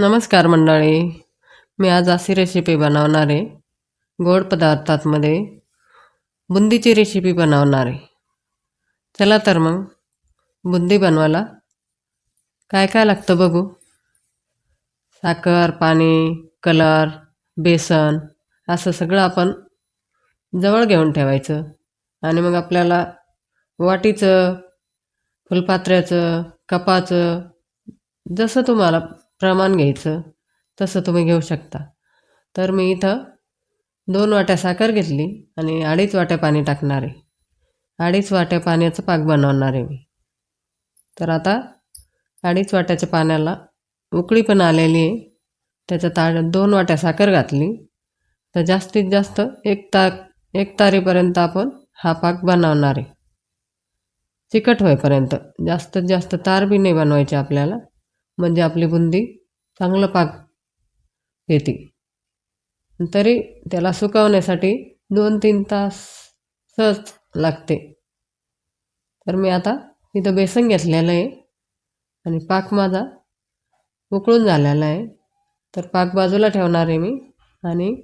नमस्कार मंडळी. मी आज अशी रेसिपी बनवणार आहे. गोड पदार्थांमध्ये बुंदीची रेसिपी बनवणार आहे. चला तर मग बुंदी बनवायला काय काय लागतं बघू. साखर पाणी कलर बेसन असं सगळं आपण जवळ घेऊन ठेवायचं. आणि मग आपल्याला वाटीचं फुलपात्र्याचं कपाचं जसं तुम्हाला प्रमाण घ्यायचं तसं तुम्ही घेऊ शकता. तर मी इथं दोन वाट्या साखर घेतली आणि अडीच वाट्या पाणी टाकणार. आहे अडीच वाट्या पाण्याचं पाक बनवणार आहे मी. तर आता अडीच वाट्याच्या पाण्याला उकळी पण आलेली आहे. त्याच्या आ दोन वाट्या साखर घातली. तर जास्तीत जास्त एक ता एक तारीपर्यंत आपण हा पाक बनवणार. आहे चिकट होईपर्यंत जास्तीत जास्त तार बी नाही बनवायची आपल्याला. म्हणजे आपली बुंदी चांगलं पाक येते. तरी त्याला सुकवण्यासाठी दोन तीन तास सहज लागते. तर मी आता इथं बेसन घेतलेलं आहे आणि पाक माझा उकळून झालेला आहे. तर पाक बाजूला ठेवणार आहे मी आणि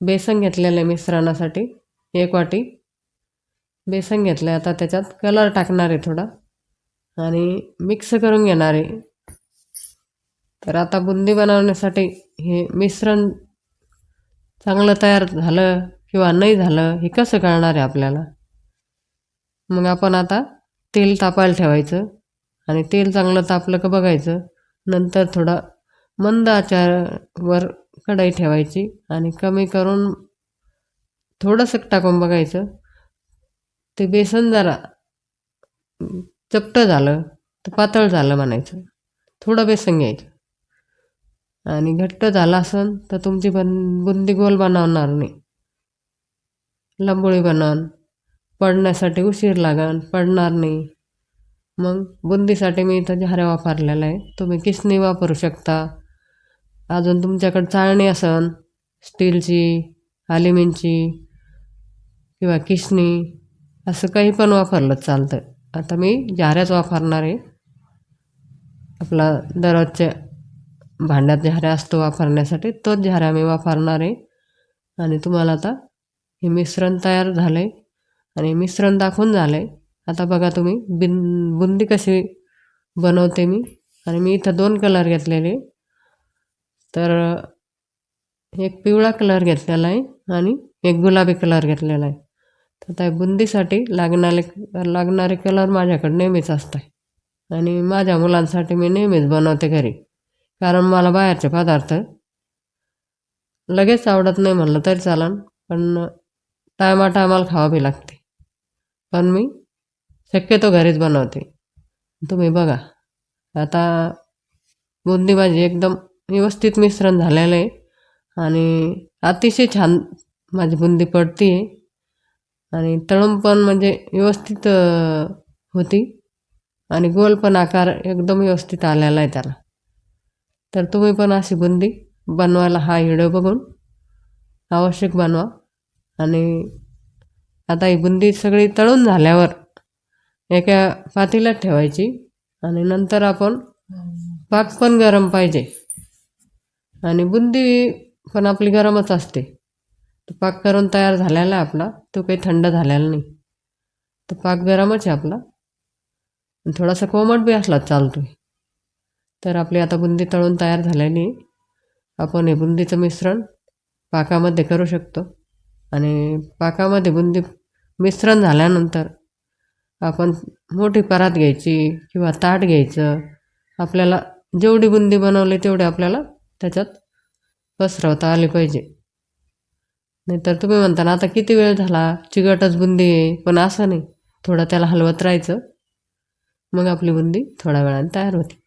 बेसन घेतलेलं आहे मिश्रणासाठी. एक वाटी बेसन घेतलं आहे आता त्याच्यात कलर टाकणार आहे थोडा आणि मिक्स करून घेणार आहे. तर आता बुंदी बनवण्यासाठी हे मिश्रण चांगलं तयार झालं किंवा नाही झालं हे कसं कळणार आहे आपल्याला? मग आपण आता तेल तापायला ठेवायचं आणि तेल चांगलं तापलं का बघायचं. नंतर थोडा मंद आचारवर कढई ठेवायची आणि कमी करून थोडंसं टाकून बघायचं. ते बेसन जरा चपटं झालं तर पातळ झालं म्हणायचं. थोडं बेसन घ्यायचं. आणि घट्ट झाला असन तर तुमची बन बुंदी गोल बनवणार नाही लंबोळी बनवून पडण्यासाठी उशीर लागन पडणार नाही. मग बुंदीसाठी मी इथं झाऱ्या वापरलेला आहे. तुम्ही किसणी वापरू शकता. अजून तुमच्याकडे चाळणी असन स्टीलची ॲल्युमिनची किंवा किसणी असं काही पण वापरलं चालतं आता मी झाऱ्याच वापरणार आहे. आपला दररोजच्या भांड्यात झारा असतो वापरण्यासाठी तोच झाऱ्या मी वापरणार आहे. आणि तुम्हाला आता हे मिश्रण तयार झालं आहे आणि मिश्रण दाखवून झालं आहे आता बघा तुम्ही बिन बुंदी कशी बनवते मी. आणि मी इथं दोन कलर घेतलेले. तर एक पिवळा कलर घेतलेला आहे आणि एक गुलाबी कलर घेतलेला आहे. तर त्या बुंदीसाठी लागणारे लागणारे कलर माझ्याकडे नेहमीच असतात. आणि माझ्या मुलांसाठी मी नेहमीच बनवते घरी. कारण मला बाहेरचे पदार्थ लगेच आवडत नाही म्हणलं तरी चालन पण टायमा टायमाला खावावी लागते. पण मी शक्यतो घरीच बनवते. तुम्ही बघा. आता बुंदी माझी एकदम व्यवस्थित मिश्रण झालेलं आहे आणि अतिशय छान माझी बुंदी पडती आहे आणि तळून पण म्हणजे व्यवस्थित होती. आणि गोल पण आकार एकदम व्यवस्थित आलेला आहे त्याला. तर तुम्ही पण अशी बुंदी बनवायला हा व्हिडिओ बघून आवश्यक बनवा. आणि आता ही बुंदी सगळी तळून झाल्यावर एका पातेल्यात ठेवायची आणि नंतर आपण पाक पण गरम पाहिजे. आणि बुंदी पण आपली गरमच असते. तर पाक करून तयार झालेला आहे आपला तो काही थंड झालेला नाही. तर पाक गरमच आहे आपला. थोडासा कोमट बी असला चालतो तर आपली आता बुंदी तळून तयार झालेली आपण हे बुंदीचं मिश्रण पाकामध्ये करू शकतो. आणि पाकामध्ये बुंदी मिश्रण झाल्यानंतर आपण मोठी परात घ्यायची किंवा ताट घ्यायचं. आपल्याला जेवढी बुंदी बनवली तेवढी आपल्याला त्याच्यात पसरवता आली पाहिजे. नाहीतर तुम्ही म्हणता ना आता किती वेळ झाला? चिकटच बुंदी आहे. पण असं नाही. थोडं त्याला हलवत राहायचं. मग आपली बुंदी थोड्या वेळाने तयार होते.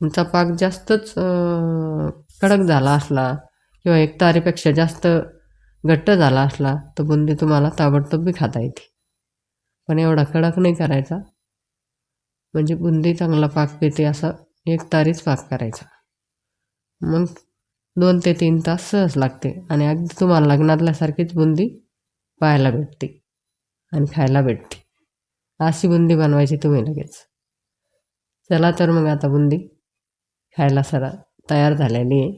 तुमचा पाक जास्तच कडक झाला असला किंवा एक तारीपेक्षा जास्त घट्ट झाला असला तर बुंदी तुम्हाला ताबडतोब बी खाता येते. पण एवढा कडक नाही करायचा. म्हणजे बुंदी चांगला पाक पिते असं एक तारीच पाक करायचा. मग दोन ते तीन तास सहज लागते आणि अगदी तुम्हाला लग्नातल्यासारखीच बुंदी पाहायला भेटते आणि खायला भेटते. अशी बुंदी बनवायची तुम्ही लगेच. चला तर मग आता बुंदी खायला सरा तयार झालेली आहे